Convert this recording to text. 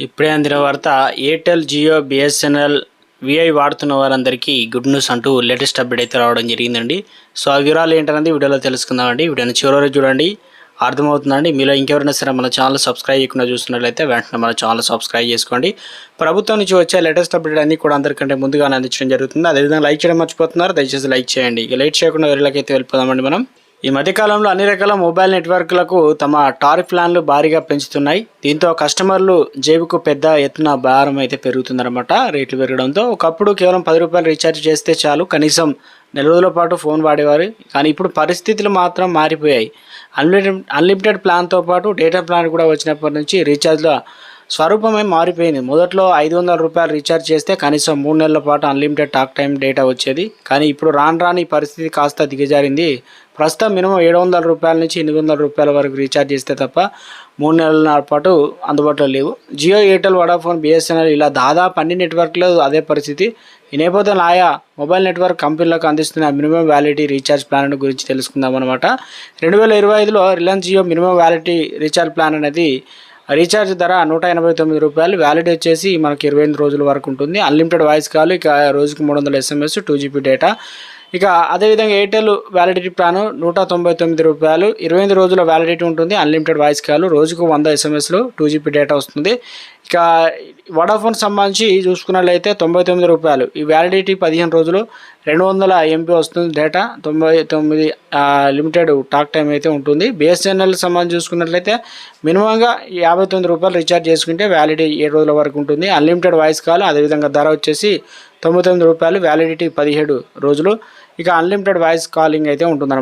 ఇప్పుడే అందిన వార్త ఎయిర్టెల్ జియో బిఎస్ఎన్ఎల్ విఐ వాడుతున్న వారందరికీ గుడ్ న్యూస్ అంటూ లేటెస్ట్ అప్డేట్ అయితే రావడం జరిగిందండి. సో ఆ వివరాలు ఏంటనేది వీడియోలో తెలుసుకుందామండి. వీడియోని చివరి చూడండి. అర్థమవుతుందండి. మీలో ఇంకెవరైనా సరే మన ఛానల్ సబ్స్క్రైబ్ చేయకుండా చూస్తున్నట్లయితే వెంటనే మన ఛానల్ సబ్స్క్రైబ్ చేసుకోండి. ప్రభుత్వం నుంచి వచ్చే లేటెస్ట్ అప్డేట్ అన్ని కూడా అందరికంటే ముందుగానే అందించడం జరుగుతుంది. అదేవిధంగా లైక్ చేయడం మర్చిపోతున్నారు. దయచేసి లైక్ చేయండి. ఇక లైట్ చేయకుండా వేరేలకైతే వెళ్ళిపోదామండి మనం. ఈ మధ్యకాలంలో అన్ని రకాల మొబైల్ నెట్వర్క్లకు తమ టారిఫ్ ప్లాన్లు భారీగా పెంచుతున్నాయి. దీంతో కస్టమర్లు జేబుకు పెద్ద ఎత్తున భారం అయితే పెరుగుతుందన్నమాట. రేట్లు పెరగడంతో ఒకప్పుడు కేవలం పది రూపాయలు రీఛార్జ్ చేస్తే చాలు. కనీసం నెల రోజుల పాటు ఫోన్ వాడేవారు. కానీ ఇప్పుడు పరిస్థితులు మాత్రం మారిపోయాయి. అన్లిమిటెడ్ అన్లిమిటెడ్ ప్లాన్తో పాటు డేటా ప్లాన్ కూడా వచ్చినప్పటి నుంచి రీఛార్జ్లో స్వరూపమే మారిపోయింది. మొదట్లో ఐదు వందల రూపాయలు రీఛార్జ్ చేస్తే కనీసం మూడు నెలల పాటు అన్లిమిటెడ్ టాక్ టైం డేటా వచ్చేది. కానీ ఇప్పుడు రాను రాని ఈ పరిస్థితి కాస్త దిగజారింది. ప్రస్తుతం మినిమం ఏడు వందల రూపాయల నుంచి ఎనిమిది వందల రూపాయల వరకు రీఛార్జ్ చేస్తే తప్ప మూడు నెలల పాటు అందుబాటులో లేవు. జియో ఎయిర్టెల్ వడాఫోన్ బిఎస్ఎన్ఎల్ ఇలా దాదాపు అన్ని నెట్వర్క్లో అదే పరిస్థితి. ఈ నేపథ్యంలో ఆయా మొబైల్ నెట్వర్క్ కంపెనీలకు అందిస్తున్న మినిమం వ్యాలిటీ రీఛార్జ్ ప్లాన్ గురించి తెలుసుకుందాం అనమాట రెండు వేల ఇరవై ఐదులో Reliance Jio minimum validity recharge plan అనేది రీఛార్జ్ ధర నూట ఎనభై తొమ్మిది రూపాయలు వ్యాలిడ్ వచ్చేసి మనకి ఇరవై ఎనిమిది రోజుల వరకు ఉంటుంది. అన్లిమిటెడ్ వాయిస్ కాల్ ఇక రోజుకి మూడు వందల ఎస్ఎంఎస్ టూ జీబీ డేటా ఇక అదేవిధంగా ఎయిర్టెల్ వ్యాలిడిటీ ప్లాన్ నూట తొంభై తొమ్మిది రూపాయలు. ఇరవై ఎనిమిది రోజుల వ్యాలిడిటీ ఉంటుంది. అన్లిమిటెడ్ వాయిస్ కాల్ రోజుకు వంద ఎస్ఎంఎస్లు టూ జీబీ డేటా వస్తుంది. ఇక వడాఫోన్ సంబంధించి చూసుకున్నట్లయితే తొంభై తొమ్మిది రూపాయలు. ఈ వ్యాలిడిటీ పదిహేను రోజులు రెండు వందల ఎంపీ వస్తుంది డేటా తొంభై తొమ్మిది లిమిటెడ్ టాక్ టైం అయితే ఉంటుంది. బిఎస్ఎన్ఎల్ సంబంధించి చూసుకున్నట్లయితే మినిమంగా యాభై తొమ్మిది రూపాయలు రీఛార్జ్ చేసుకుంటే వ్యాలిడిటీ ఏడు రోజుల వరకు ఉంటుంది. అన్లిమిటెడ్ వాయిస్ కాల్ అదేవిధంగా ధర వచ్చేసి తొంభై తొమ్మిది రూపాయలు వ్యాలిడిటీ పదిహేడు రోజులు. ఇక అన్లిమిటెడ్ వాయిస్ కాలింగ్ అయితే ఉంటుందన్నమాట.